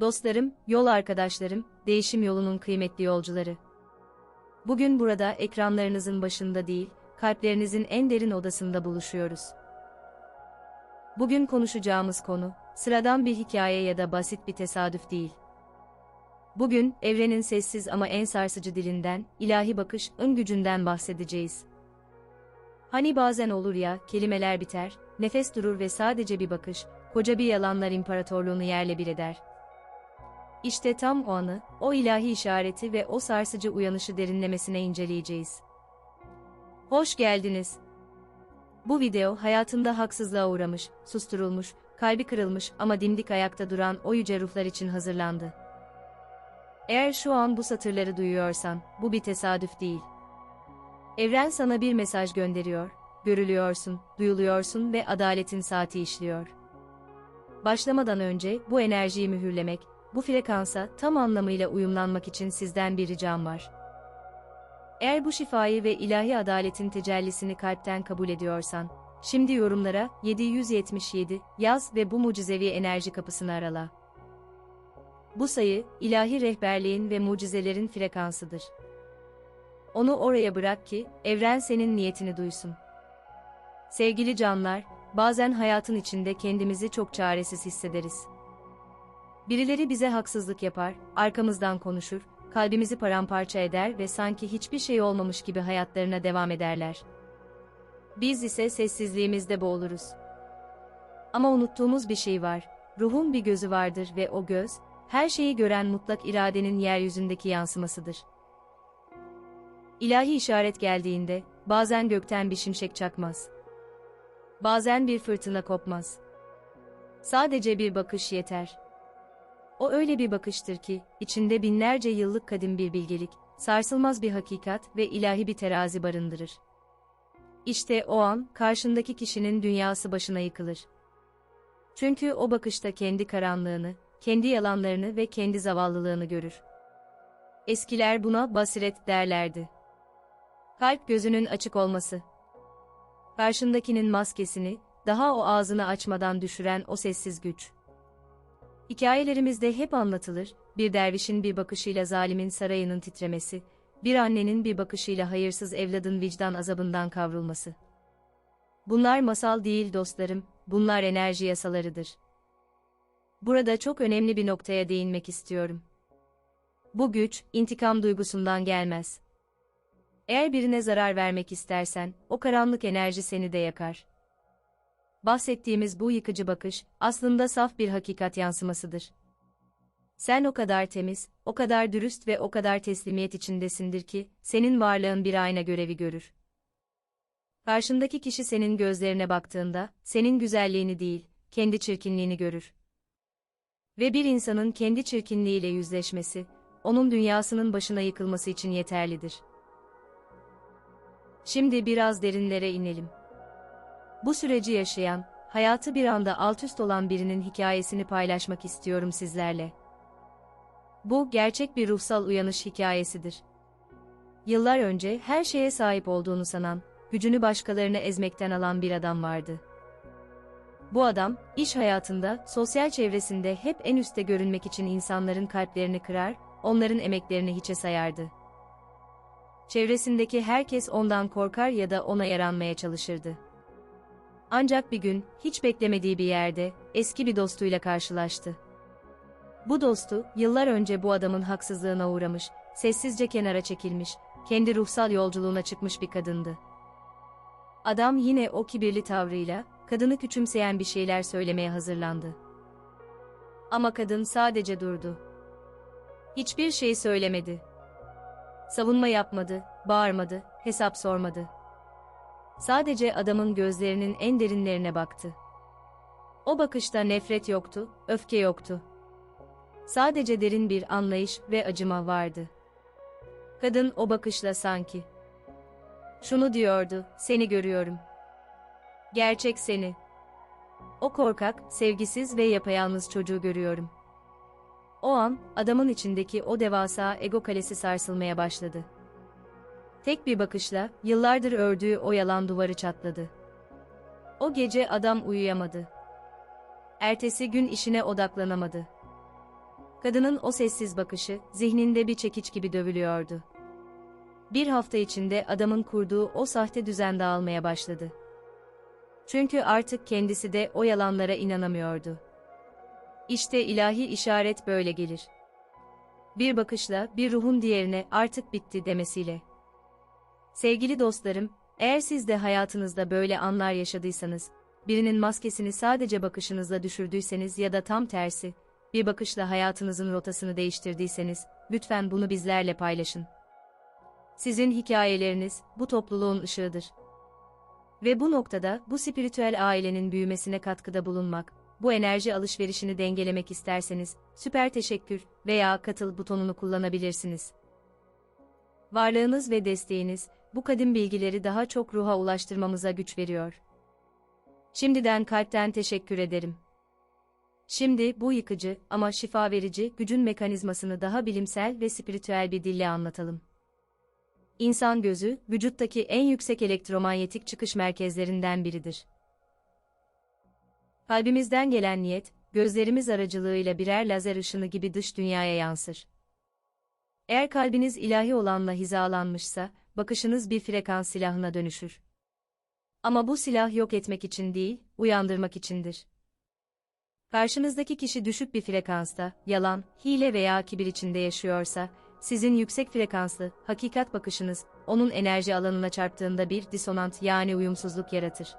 Dostlarım, yol arkadaşlarım, değişim yolunun kıymetli yolcuları. Bugün burada ekranlarınızın başında değil, kalplerinizin en derin odasında buluşuyoruz. Bugün konuşacağımız konu, sıradan bir hikaye ya da basit bir tesadüf değil. Bugün, evrenin sessiz ama en sarsıcı dilinden, ilahi bakış, ın gücünden bahsedeceğiz. Hani bazen olur ya, kelimeler biter, nefes durur ve sadece bir bakış, koca bir yalanlar imparatorluğunu yerle bir eder. İşte tam o anı, o ilahi işareti ve o sarsıcı uyanışı derinlemesine inceleyeceğiz. Hoş geldiniz. Bu video hayatında haksızlığa uğramış, susturulmuş, kalbi kırılmış ama dimdik ayakta duran o yüce ruhlar için hazırlandı. Eğer şu an bu satırları duyuyorsan, bu bir tesadüf değil. Evren sana bir mesaj gönderiyor, görülüyorsun, duyuluyorsun ve adaletin saati işliyor. Başlamadan önce bu enerjiyi mühürlemek, bu frekansa tam anlamıyla uyumlanmak için sizden bir ricam var. Eğer bu şifayı ve ilahi adaletin tecellisini kalpten kabul ediyorsan, şimdi yorumlara 777 yaz ve bu mucizevi enerji kapısını arala. Bu sayı, ilahi rehberliğin ve mucizelerin frekansıdır. Onu oraya bırak ki, evren senin niyetini duysun. Sevgili canlar, bazen hayatın içinde kendimizi çok çaresiz hissederiz. Birileri bize haksızlık yapar, arkamızdan konuşur, kalbimizi paramparça eder ve sanki hiçbir şey olmamış gibi hayatlarına devam ederler. Biz ise sessizliğimizde boğuluruz. Ama unuttuğumuz bir şey var. Ruhun bir gözü vardır ve o göz, her şeyi gören mutlak iradenin yeryüzündeki yansımasıdır. İlahi işaret geldiğinde, bazen gökten bir şimşek çakmaz. Bazen bir fırtına kopmaz. Sadece bir bakış yeter. O öyle bir bakıştır ki, içinde binlerce yıllık kadim bir bilgelik, sarsılmaz bir hakikat ve ilahi bir terazi barındırır. İşte o an, karşındaki kişinin dünyası başına yıkılır. Çünkü o bakışta kendi karanlığını, kendi yalanlarını ve kendi zavallılığını görür. Eskiler buna basiret derlerdi. Kalp gözünün açık olması. Karşındakinin maskesini, daha o ağzını açmadan düşüren o sessiz güç. Hikayelerimizde hep anlatılır, bir dervişin bir bakışıyla zalimin sarayının titremesi, bir annenin bir bakışıyla hayırsız evladın vicdan azabından kavrulması. Bunlar masal değil dostlarım, bunlar enerji yasalarıdır. Burada çok önemli bir noktaya değinmek istiyorum. Bu güç, intikam duygusundan gelmez. Eğer birine zarar vermek istersen, o karanlık enerji seni de yakar. Bahsettiğimiz bu yıkıcı bakış, aslında saf bir hakikat yansımasıdır. Sen o kadar temiz, o kadar dürüst ve o kadar teslimiyet içindesindir ki, senin varlığın bir ayna görevi görür. Karşındaki kişi senin gözlerine baktığında, senin güzelliğini değil, kendi çirkinliğini görür. Ve bir insanın kendi çirkinliğiyle yüzleşmesi, onun dünyasının başına yıkılması için yeterlidir. Şimdi biraz derinlere inelim. Bu süreci yaşayan, hayatı bir anda alt üst olan birinin hikayesini paylaşmak istiyorum sizlerle. Bu gerçek bir ruhsal uyanış hikayesidir. Yıllar önce her şeye sahip olduğunu sanan, gücünü başkalarını ezmekten alan bir adam vardı. Bu adam, iş hayatında, sosyal çevresinde hep en üste görünmek için insanların kalplerini kırar, onların emeklerini hiçe sayardı. Çevresindeki herkes ondan korkar ya da ona yaranmaya çalışırdı. Ancak bir gün, hiç beklemediği bir yerde, eski bir dostuyla karşılaştı. Bu dostu, yıllar önce bu adamın haksızlığına uğramış, sessizce kenara çekilmiş, kendi ruhsal yolculuğuna çıkmış bir kadındı. Adam yine o kibirli tavrıyla, kadını küçümseyen bir şeyler söylemeye hazırlandı. Ama kadın sadece durdu. Hiçbir şey söylemedi. Savunma yapmadı, bağırmadı, hesap sormadı. Sadece adamın gözlerinin en derinlerine baktı. O bakışta nefret yoktu, öfke yoktu. Sadece derin bir anlayış ve acıma vardı. Kadın o bakışla sanki. Şunu diyordu, seni görüyorum. Gerçek seni. O korkak, sevgisiz ve yapayalnız çocuğu görüyorum. O an, adamın içindeki o devasa ego kalesi sarsılmaya başladı. Tek bir bakışla, yıllardır ördüğü o yalan duvarı çatladı. O gece adam uyuyamadı. Ertesi gün işine odaklanamadı. Kadının o sessiz bakışı, zihninde bir çekiç gibi dövülüyordu. Bir hafta içinde adamın kurduğu o sahte düzen dağılmaya başladı. Çünkü artık kendisi de o yalanlara inanamıyordu. İşte ilahi işaret böyle gelir. Bir bakışla bir ruhun diğerine artık bitti demesiyle. Sevgili dostlarım, eğer siz de hayatınızda böyle anlar yaşadıysanız, birinin maskesini sadece bakışınızla düşürdüyseniz ya da tam tersi, bir bakışla hayatınızın rotasını değiştirdiyseniz, lütfen bunu bizlerle paylaşın. Sizin hikayeleriniz, bu topluluğun ışığıdır. Ve bu noktada, bu spiritüel ailenin büyümesine katkıda bulunmak, bu enerji alışverişini dengelemek isterseniz, süper teşekkür veya katıl butonunu kullanabilirsiniz. Varlığınız ve desteğiniz, bu kadim bilgileri daha çok ruha ulaştırmamıza güç veriyor. Şimdiden kalpten teşekkür ederim. Şimdi bu yıkıcı ama şifa verici gücün mekanizmasını daha bilimsel ve spiritüel bir dille anlatalım. İnsan gözü, vücuttaki en yüksek elektromanyetik çıkış merkezlerinden biridir. Kalbimizden gelen niyet, gözlerimiz aracılığıyla birer lazer ışını gibi dış dünyaya yansır. Eğer kalbiniz ilahi olanla hizalanmışsa, bakışınız bir frekans silahına dönüşür. Ama bu silah yok etmek için değil, uyandırmak içindir. Karşınızdaki kişi düşük bir frekansta, yalan, hile veya kibir içinde yaşıyorsa, sizin yüksek frekanslı, hakikat bakışınız, onun enerji alanına çarptığında bir disonant yani uyumsuzluk yaratır.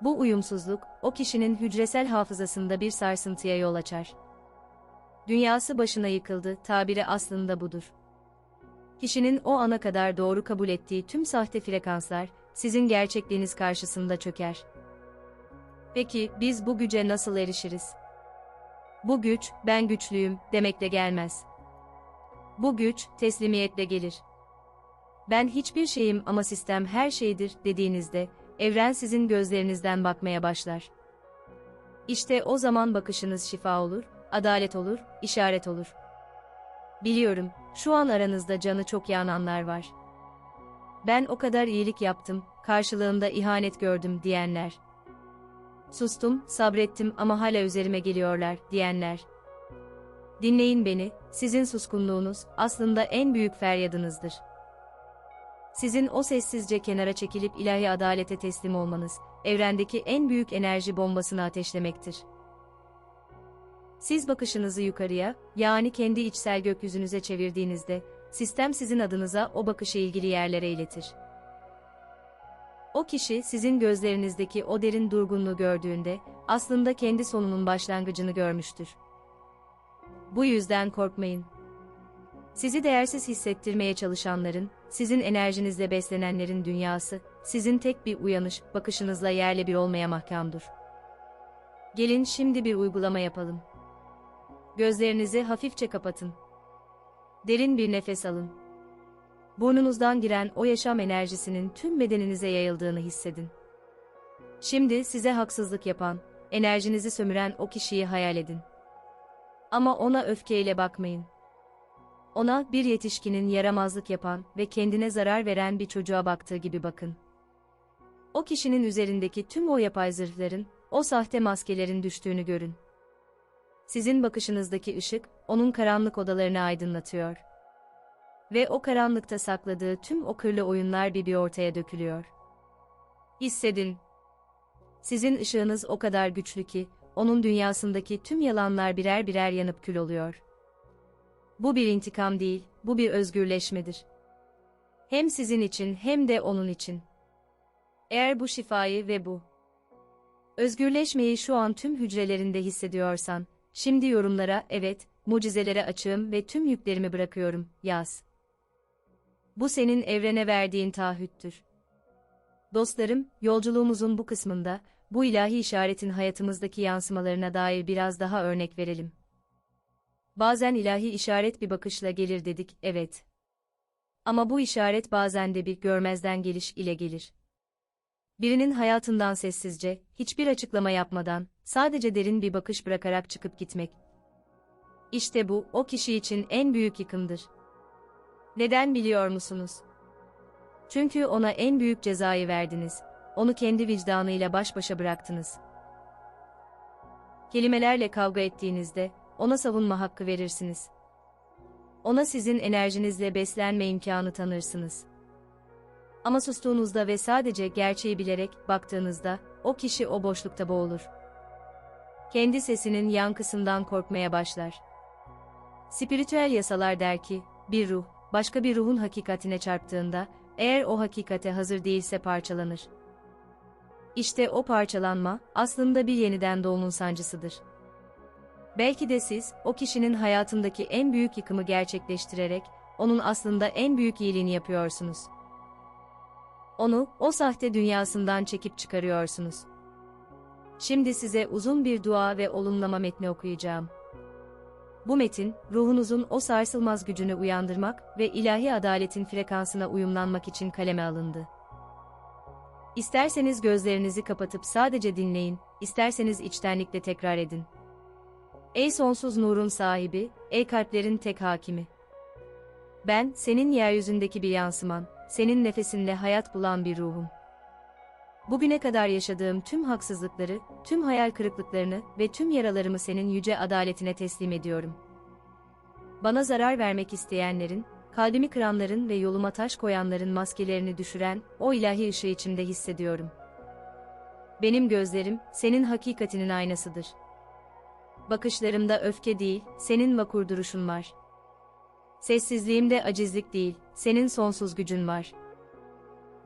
Bu uyumsuzluk, o kişinin hücresel hafızasında bir sarsıntıya yol açar. Dünyası başına yıkıldı, tabiri aslında budur. Kişinin o ana kadar doğru kabul ettiği tüm sahte frekanslar, sizin gerçekliğiniz karşısında çöker. Peki, biz bu güce nasıl erişiriz? Bu güç, ben güçlüyüm, demekle gelmez. Bu güç, teslimiyetle gelir. Ben hiçbir şeyim ama sistem her şeydir, dediğinizde, evren sizin gözlerinizden bakmaya başlar. İşte o zaman bakışınız şifa olur, adalet olur, işaret olur. Biliyorum, şu an aranızda canı çok yananlar var. Ben o kadar iyilik yaptım, karşılığında ihanet gördüm diyenler. Sustum, sabrettim ama hala üzerime geliyorlar diyenler. Dinleyin beni, sizin suskunluğunuz aslında en büyük feryadınızdır. Sizin o sessizce kenara çekilip ilahi adalete teslim olmanız, evrendeki en büyük enerji bombasını ateşlemektir. Siz bakışınızı yukarıya, yani kendi içsel gökyüzünüze çevirdiğinizde, sistem sizin adınıza o bakışı ilgili yerlere iletir. O kişi sizin gözlerinizdeki o derin durgunluğu gördüğünde, aslında kendi sonunun başlangıcını görmüştür. Bu yüzden korkmayın. Sizi değersiz hissettirmeye çalışanların, sizin enerjinizle beslenenlerin dünyası, sizin tek bir uyanış, bakışınızla yerle bir olmaya mahkamdır. Gelin şimdi bir uygulama yapalım. Gözlerinizi hafifçe kapatın. Derin bir nefes alın. Burnunuzdan giren o yaşam enerjisinin tüm bedeninize yayıldığını hissedin. Şimdi size haksızlık yapan, enerjinizi sömüren o kişiyi hayal edin. Ama ona öfkeyle bakmayın. Ona bir yetişkinin yaramazlık yapan ve kendine zarar veren bir çocuğa baktığı gibi bakın. O kişinin üzerindeki tüm o yapay zırhların, o sahte maskelerin düştüğünü görün. Sizin bakışınızdaki ışık, onun karanlık odalarını aydınlatıyor. Ve o karanlıkta sakladığı tüm o kırlı oyunlar bir bir ortaya dökülüyor. Hissedin. Sizin ışığınız o kadar güçlü ki, onun dünyasındaki tüm yalanlar birer birer yanıp kül oluyor. Bu bir intikam değil, bu bir özgürleşmedir. Hem sizin için hem de onun için. Eğer bu şifayı ve bu özgürleşmeyi şu an tüm hücrelerinde hissediyorsan, şimdi yorumlara evet, mucizelere açığım ve tüm yüklerimi bırakıyorum, yaz. Bu senin evrene verdiğin taahhüttür. Dostlarım, yolculuğumuzun bu kısmında, bu ilahi işaretin hayatımızdaki yansımalarına dair biraz daha örnek verelim. Bazen ilahi işaret bir bakışla gelir dedik, evet. Ama bu işaret bazen de bir görmezden geliş ile gelir. Birinin hayatından sessizce, hiçbir açıklama yapmadan, sadece derin bir bakış bırakarak çıkıp gitmek. İşte bu, o kişi için en büyük yıkımdır. Neden biliyor musunuz? Çünkü ona en büyük cezayı verdiniz. Onu kendi vicdanıyla baş başa bıraktınız. Kelimelerle kavga ettiğinizde, ona savunma hakkı verirsiniz. Ona sizin enerjinizle beslenme imkanı tanırsınız. Ama sustuğunuzda ve sadece gerçeği bilerek baktığınızda, o kişi o boşlukta boğulur. Kendi sesinin yankısından korkmaya başlar. Spiritüel yasalar der ki, bir ruh, başka bir ruhun hakikatine çarptığında, eğer o hakikate hazır değilse parçalanır. İşte o parçalanma, aslında bir yeniden doğumun sancısıdır. Belki de siz, o kişinin hayatındaki en büyük yıkımı gerçekleştirerek, onun aslında en büyük iyiliğini yapıyorsunuz. Onu, o sahte dünyasından çekip çıkarıyorsunuz. Şimdi size uzun bir dua ve olumlama metni okuyacağım. Bu metin, ruhunuzun o sarsılmaz gücünü uyandırmak ve ilahi adaletin frekansına uyumlanmak için kaleme alındı. İsterseniz gözlerinizi kapatıp sadece dinleyin, isterseniz içtenlikle tekrar edin. Ey sonsuz nurun sahibi, ey kalplerin tek hakimi. Ben, senin yeryüzündeki bir yansıman, senin nefesinle hayat bulan bir ruhum. Bugüne kadar yaşadığım tüm haksızlıkları, tüm hayal kırıklıklarını ve tüm yaralarımı senin yüce adaletine teslim ediyorum. Bana zarar vermek isteyenlerin, kalbimi kıranların ve yoluma taş koyanların maskelerini düşüren o ilahi ışığı içimde hissediyorum. Benim gözlerim, senin hakikatinin aynasıdır. Bakışlarımda öfke değil, senin vakur duruşun var. Sessizliğimde acizlik değil, senin sonsuz gücün var.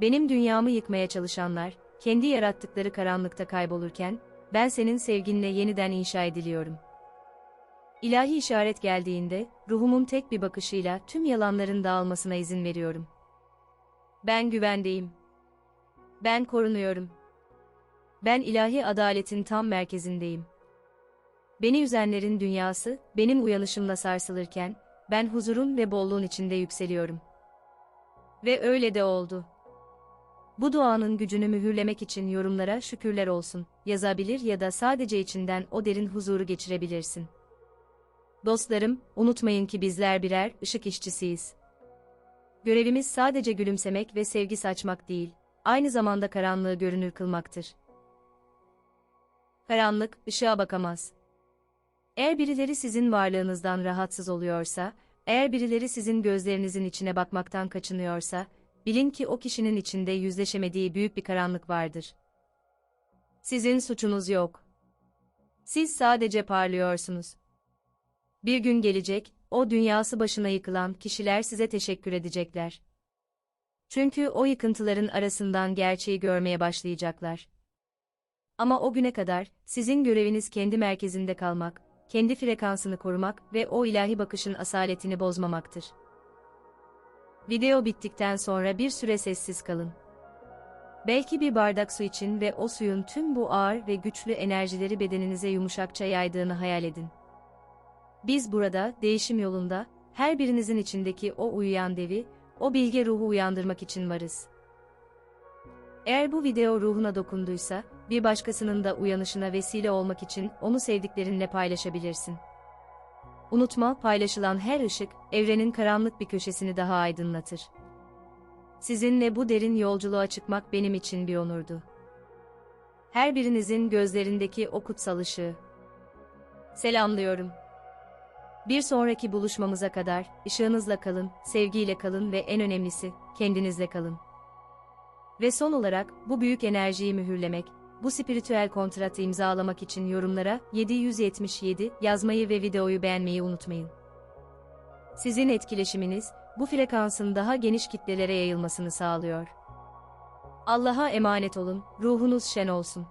Benim dünyamı yıkmaya çalışanlar, kendi yarattıkları karanlıkta kaybolurken, ben senin sevginle yeniden inşa ediliyorum. İlahi işaret geldiğinde, ruhumun tek bir bakışıyla tüm yalanların dağılmasına izin veriyorum. Ben güvendeyim. Ben korunuyorum. Ben ilahi adaletin tam merkezindeyim. Beni üzenlerin dünyası, benim uyanışımla sarsılırken, ben huzurun ve bolluğun içinde yükseliyorum. Ve öyle de oldu. Bu duanın gücünü mühürlemek için yorumlara şükürler olsun, yazabilir ya da sadece içinden o derin huzuru geçirebilirsin. Dostlarım, unutmayın ki bizler birer ışık işçisiyiz. Görevimiz sadece gülümsemek ve sevgi saçmak değil, aynı zamanda karanlığı görünür kılmaktır. Karanlık, ışığa bakamaz. Eğer birileri sizin varlığınızdan rahatsız oluyorsa, eğer birileri sizin gözlerinizin içine bakmaktan kaçınıyorsa, bilin ki o kişinin içinde yüzleşemediği büyük bir karanlık vardır. Sizin suçunuz yok. Siz sadece parlıyorsunuz. Bir gün gelecek, o dünyası başına yıkılan kişiler size teşekkür edecekler. Çünkü o yıkıntıların arasından gerçeği görmeye başlayacaklar. Ama o güne kadar, sizin göreviniz kendi merkezinde kalmak, kendi frekansını korumak ve o ilahi bakışın asaletini bozmamaktır. Video bittikten sonra bir süre sessiz kalın. Belki bir bardak su için ve o suyun tüm bu ağır ve güçlü enerjileri bedeninize yumuşakça yaydığını hayal edin. Biz burada, değişim yolunda, her birinizin içindeki o uyuyan devi, o bilge ruhu uyandırmak için varız. Eğer bu video ruhuna dokunduysa, bir başkasının da uyanışına vesile olmak için onu sevdiklerinle paylaşabilirsin. Unutma, paylaşılan her ışık, evrenin karanlık bir köşesini daha aydınlatır. Sizinle bu derin yolculuğa çıkmak benim için bir onurdu. Her birinizin gözlerindeki o kutsal ışığı. Selamlıyorum. Bir sonraki buluşmamıza kadar, ışığınızla kalın, sevgiyle kalın ve en önemlisi, kendinizle kalın. Ve son olarak, bu büyük enerjiyi mühürlemek, bu spiritüel kontratı imzalamak için yorumlara 777 yazmayı ve videoyu beğenmeyi unutmayın. Sizin etkileşiminiz, bu frekansın daha geniş kitlelere yayılmasını sağlıyor. Allah'a emanet olun, ruhunuz şen olsun.